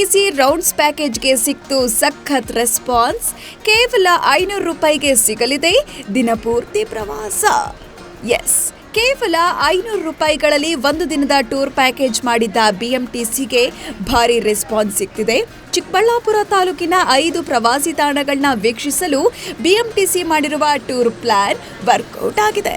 Rounds ಪ್ಯಾಕೇಜ್ಗೆ ಸಿಕ್ತು ಸಖತ್ response. ಕೇವಲ ಐನೂರು ರೂಪಾಯಿಗೆ ಸಿಗಲಿದೆ ದಿನಪೂರ್ತಿ ಪ್ರವಾಸ. ಎಸ್, ಕೇವಲ ಐನೂರು ರೂಪಾಯಿಗಳಲ್ಲಿ ಒಂದು ದಿನದ ಟೂರ್ ಪ್ಯಾಕೇಜ್ ಮಾಡಿದ್ದ ಬಿಎಂಟಿಸಿಗೆ ಭಾರಿ ರೆಸ್ಪಾನ್ಸ್ ಸಿಗ್ತಿದೆ ಚಿಕ್ಕಬಳ್ಳಾಪುರ ತಾಲೂಕಿನ ಐದು ಪ್ರವಾಸಿ ತಾಣಗಳನ್ನ ವೀಕ್ಷಿಸಲು ಬಿಎಂಟಿಸಿ ಮಾಡಿರುವ ಟೂರ್ ಪ್ಲಾನ್ ವರ್ಕೌಟ್ ಆಗಿದೆ.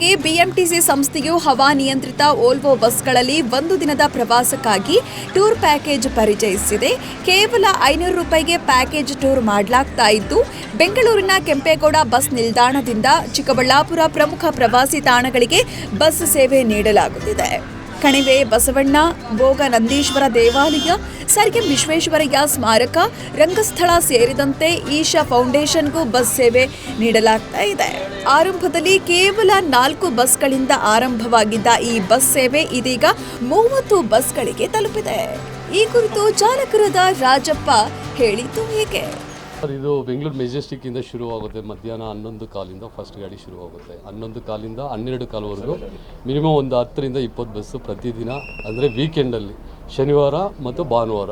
ಅಂದಹಾಗೆ ಬಿಎಂಟಿಸಿ ಸಂಸ್ಥೆಯು ಹವಾ ನಿಯಂತ್ರಿತ ಓಲ್ವೋ ಬಸ್ಗಳಲ್ಲಿ ಒಂದು ದಿನದ ಪ್ರವಾಸಕ್ಕಾಗಿ ಟೂರ್ ಪ್ಯಾಕೇಜ್ ಪರಿಚಯಿಸಿದೆ. ಕೇವಲ ಐನೂರು ರೂಪಾಯಿಗೆ ಪ್ಯಾಕೇಜ್ ಟೂರ್ ಮಾಡಲಾಗ್ತಾ ಇದ್ದು, ಬೆಂಗಳೂರಿನ ಕೆಂಪೇಗೌಡ ಬಸ್ ನಿಲ್ದಾಣದಿಂದ ಚಿಕ್ಕಬಳ್ಳಾಪುರ ಪ್ರಮುಖ ಪ್ರವಾಸಿ ತಾಣಗಳಿಗೆ ಬಸ್ ಸೇವೆ ನೀಡಲಾಗುತ್ತಿದೆ. ಕಣಿವೆ ಬಸವಣ್ಣ ಭೋಗ ನಂದೀಶ್ವರ ದೇವಾಲಯ, ಸರ್ಗೆ ವಿಶ್ವೇಶ್ವರಯ್ಯ ಸ್ಮಾರಕ, ರಂಗಸ್ಥಳ ಸೇರಿದಂತೆ ಈಶಾ ಫೌಂಡೇಶನ್ಗೂ ಬಸ್ ಸೇವೆ ನೀಡಲಾಗ್ತಾ ಇದೆ. ಆರಂಭದಲ್ಲಿ ಕೇವಲ ನಾಲ್ಕು ಬಸ್ಗಳಿಂದ ಆರಂಭವಾಗಿದ್ದ ಈ ಬಸ್ ಸೇವೆ ಇದೀಗ ಮೂವತ್ತು ಬಸ್ಗಳಿಗೆ ತಲುಪಿದೆ. ಈ ಕುರಿತು ಚಾಲಕರಾದ ರಾಜಪ್ಪ ಹೇಳಿದ್ದು ಹೀಗೆ? ಸರ್, ಇದು ಬೆಂಗಳೂರು ಮೆಜೆಸ್ಟಿಕ್ಕಿಂದ ಶುರುವಾಗುತ್ತೆ. ಮಧ್ಯಾಹ್ನ ಹನ್ನೊಂದು ಕಾಲಿಂದ ಫಸ್ಟ್ ಗಾಡಿ ಶುರುವಾಗುತ್ತೆ. ಹನ್ನೊಂದು ಕಾಲಿಂದ ಹನ್ನೆರಡು ಕಾಲವರೆಗೂ ಮಿನಿಮಮ್ ಒಂದು ಹತ್ತರಿಂದ ಇಪ್ಪತ್ತು ಬಸ್ಸು ಪ್ರತಿದಿನ, ಅಂದರೆ ವೀಕೆಂಡಲ್ಲಿ ಶನಿವಾರ ಮತ್ತು ಭಾನುವಾರ.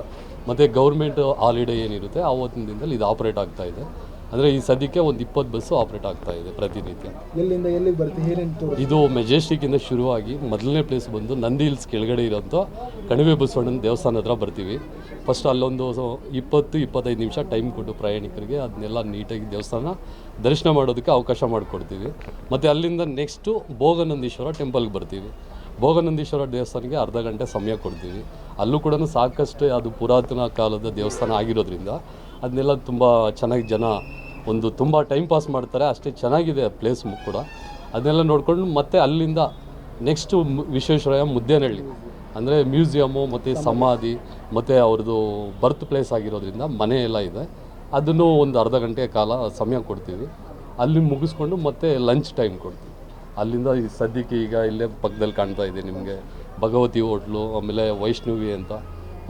ಮತ್ತು ಗೌರ್ಮೆಂಟ್ ಹಾಲಿಡೇ ಏನಿರುತ್ತೆ ಆವತ್ತಿನ ದಿನದಲ್ಲಿ ಇದು ಆಪ್ರೇಟ್ ಆಗ್ತಾ ಇದೆ. ಅಂದರೆ ಈ ಸದ್ಯಕ್ಕೆ ಒಂದು ಇಪ್ಪತ್ತು ಬಸ್ಸು ಆಪ್ರೇಟ್ ಆಗ್ತಾ ಇದೆ ಪ್ರತಿನಿತ್ಯ ಎಲ್ಲಿಂದ ಎಲ್ಲಿಗೆ ಬರುತ್ತೆ? ಏನೇನು ಇದು ಮೆಜೆಸ್ಟಿಕ್ಕಿಂದ ಶುರುವಾಗಿ ಮೊದಲನೇ ಪ್ಲೇಸ್ ಬಂದು ನಂದಿ ಹಿಲ್ಸ್ ಕೆಳಗಡೆ ಇರೋಂಥ ಕಣಿವೆ ಬಸವಣ್ಣನ ದೇವಸ್ಥಾನ ಹತ್ರ ಬರ್ತೀವಿ. ಫಸ್ಟ್ ಅಲ್ಲೊಂದು ಇಪ್ಪತ್ತು ಇಪ್ಪತ್ತೈದು ನಿಮಿಷ ಟೈಮ್ ಕೊಟ್ಟು ಪ್ರಯಾಣಿಕರಿಗೆ ಅದನ್ನೆಲ್ಲ ನೀಟಾಗಿ ದೇವಸ್ಥಾನ ದರ್ಶನ ಮಾಡೋದಕ್ಕೆ ಅವಕಾಶ ಮಾಡಿಕೊಡ್ತೀವಿ. ಮತ್ತು ಅಲ್ಲಿಂದ ನೆಕ್ಸ್ಟು ಭೋಗನಂದೀಶ್ವರ ಟೆಂಪಲ್ಗೆ ಬರ್ತೀವಿ. ಭೋಗನಂದೀಶ್ವರ ದೇವಸ್ಥಾನಕ್ಕೆ ಅರ್ಧ ಗಂಟೆ ಸಮಯ ಕೊಡ್ತೀವಿ. ಅಲ್ಲೂ ಕೂಡ ಸಾಕಷ್ಟು ಅದು ಪುರಾತನ ಕಾಲದ ದೇವಸ್ಥಾನ ಆಗಿರೋದ್ರಿಂದ ಅದನ್ನೆಲ್ಲ ತುಂಬ ಚೆನ್ನಾಗಿ ಜನ ಒಂದು ತುಂಬ ಟೈಮ್ ಪಾಸ್ ಮಾಡ್ತಾರೆ ಅಷ್ಟೇ ಚೆನ್ನಾಗಿದೆ ಪ್ಲೇಸ್ ಕೂಡ. ಅದನ್ನೆಲ್ಲ ನೋಡಿಕೊಂಡು ಮತ್ತೆ ಅಲ್ಲಿಂದ ನೆಕ್ಸ್ಟು ವಿಶ್ವೇಶ್ವರಯ್ಯ ಮುದ್ದೇನಹಳ್ಳಿ. ಅಂದರೆ ಮ್ಯೂಸಿಯಮ್ಮು ಮತ್ತು ಸಮಾಧಿ. ಮತ್ತು ಅವ್ರದ್ದು ಬರ್ತ್ ಪ್ಲೇಸ್ ಆಗಿರೋದ್ರಿಂದ ಮನೆ ಎಲ್ಲ ಇದೆ. ಅದನ್ನು ಒಂದು ಅರ್ಧ ಗಂಟೆ ಕಾಲ ಸಮಯ ಕೊಡ್ತೀವಿ. ಅಲ್ಲಿ ಮುಗಿಸ್ಕೊಂಡು ಮತ್ತೆ ಲಂಚ್ ಟೈಮ್ ಕೊಡ್ತೀವಿ. ಅಲ್ಲಿಂದ ಈ ಸದ್ಯಕ್ಕೆ ಈಗ ಇಲ್ಲೇ ಪಕ್ಕದಲ್ಲಿ ಕಾಣ್ತಾ ಇದೆ ನಿಮಗೆ. ಭಗವತಿ ಹೋಟ್ಲು ಆಮೇಲೆ ವೈಷ್ಣವಿ ಅಂತ.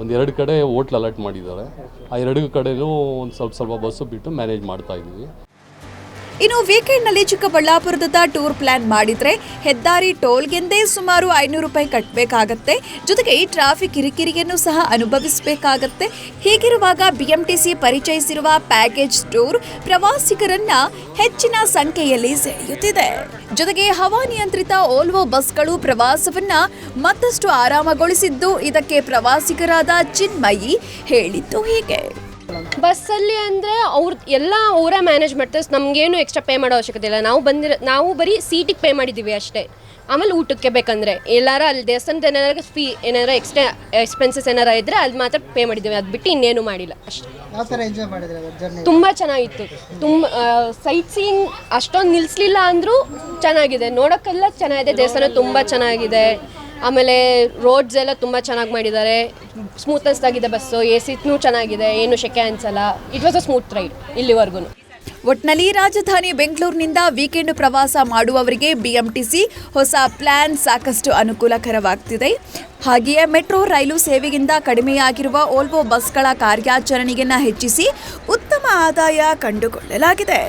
ಒಂದು ಎರಡು ಕಡೆ ಹೋಟ್ಲ್ ಅಲರ್ಟ್ ಮಾಡಿದ್ದಾರೆ. ಆ ಎರಡು ಕಡೆಯೂ ಒಂದು ಸ್ವಲ್ಪ ಸ್ವಲ್ಪ ಬಸ್ಸು ಬಿಟ್ಟು ಮ್ಯಾನೇಜ್ ಮಾಡ್ತಾ ಇದ್ದೀವಿ. ಇನ್ನು ವೀಕೆಂಡ್ನಲ್ಲಿ ಚಿಕ್ಕಬಳ್ಳಾಪುರದತ್ತ ಟೂರ್ ಪ್ಲಾನ್ ಮಾಡಿದ್ರೆ ಹೆದ್ದಾರಿ ಟೋಲ್ಗೆಂದೇ ಸುಮಾರು ಐನೂರು ರೂಪಾಯಿ ಕಟ್ಟಬೇಕಾಗತ್ತೆ ಜೊತೆಗೆ ಈ ಟ್ರಾಫಿಕ್ ಕಿರಿಕಿರಿಯನ್ನು ಸಹ ಅನುಭವಿಸಬೇಕಾಗತ್ತೆ. ಹೀಗಿರುವಾಗ ಬಿಎಂಟಿಸಿ ಪರಿಚಯಿಸಿರುವ ಪ್ಯಾಕೇಜ್ ಟೂರ್ ಪ್ರವಾಸಿಗರನ್ನ ಹೆಚ್ಚಿನ ಸಂಖ್ಯೆಯಲ್ಲಿ ಸೆಳೆಯುತ್ತಿದೆ. ಜೊತೆಗೆ ಹವಾನಿಯಂತ್ರಿತ ಓಲ್ವೋ ಬಸ್ಗಳು ಪ್ರವಾಸವನ್ನ ಮತ್ತಷ್ಟು ಆರಾಮಗೊಳಿಸಿದ್ದು ಇದಕ್ಕೆ ಪ್ರವಾಸಿಗರಾದ ಚಿನ್ಮಯಿ ಹೇಳಿದ್ದು ಹೀಗೆ. ಬಸ್ಸಲ್ಲಿ ಅಂದರೆ ಅವ್ರ ಎಲ್ಲ ಅವರೇ ಮ್ಯಾನೇಜ್ ಮಾಡ್ತಾರೆ ನಮಗೇನು ಎಕ್ಸ್ಟ್ರಾ ಪೇ ಮಾಡೋ ಅವಶ್ಯಕತೆ ಇಲ್ಲ. ನಾವು ಬಂದಿರೋ ನಾವು ಬರೀ ಸೀಟಿಗೆ ಪೇ ಮಾಡಿದ್ದೀವಿ ಅಷ್ಟೇ. ಆಮೇಲೆ ಊಟಕ್ಕೆ ಬೇಕಂದರೆ. ಎಲ್ಲಾರ ಅಲ್ಲಿ ದೇವಸ್ಥಾನದ ಏನಾರ ಫೀ ಏನಾರ ಎಕ್ಸ್ಟ್ರಾ ಎಕ್ಸ್ಪೆನ್ಸಸ್ ಏನಾರ ಇದ್ದರೆ ಅಲ್ಲಿ ಮಾತ್ರ ಪೇ ಮಾಡಿದ್ದೀವಿ ಅದು ಬಿಟ್ಟು ಇನ್ನೇನು ಮಾಡಿಲ್ಲ. ಅಷ್ಟೇ. ತುಂಬ ಚೆನ್ನಾಗಿತ್ತು. ತುಂಬ ಸೈಟ್ ಸೀಯಿಂಗ್ ಅಷ್ಟೊಂದು ನಿಲ್ಲಿಸ್ಲಿಲ್ಲ ಅಂದರೂ ಚೆನ್ನಾಗಿದೆ. ನೋಡೋಕ್ಕೆಲ್ಲ ಚೆನ್ನಾಗಿದೆ. ದೇವಸ್ಥಾನ ತುಂಬ ಚೆನ್ನಾಗಿದೆ. ಆಮೇಲೆ ರೋಡ್ಸ್ ಎಲ್ಲ ತುಂಬ ಚೆನ್ನಾಗಿ ಮಾಡಿದ್ದಾರೆ. ಸ್ಮೂತ್ನೆಸ್ ಆಗಿದೆ ಬಸ್ಸು ಎ ಸಿನೂ ಚೆನ್ನಾಗಿದೆ, ಏನು ಶೆಕೆ ಅನ್ಸಲ್ಲ. It was a smooth ride ಇಲ್ಲಿವರೆಗೂ ಒಟ್ನಲ್ಲಿ ರಾಜಧಾನಿ ಬೆಂಗಳೂರಿನಿಂದ ವೀಕೆಂಡ್ ಪ್ರವಾಸ ಮಾಡುವವರಿಗೆ ಬಿಎಂಟಿಸಿ ಹೊಸ ಪ್ಲಾನ್ ಸಾಕಷ್ಟು ಅನುಕೂಲಕರವಾಗ್ತಿದೆ. ಹಾಗೆಯೇ ಮೆಟ್ರೋ, ರೈಲು ಸೇವೆಗಿಂತ ಕಡಿಮೆಯಾಗಿರುವ ಓಲ್ವೋ ಬಸ್ಗಳ ಕಾರ್ಯಾಚರಣೆಯನ್ನು ಹೆಚ್ಚಿಸಿ ಉತ್ತಮ ಆದಾಯ ಕಂಡುಕೊಳ್ಳಲಾಗಿದೆ.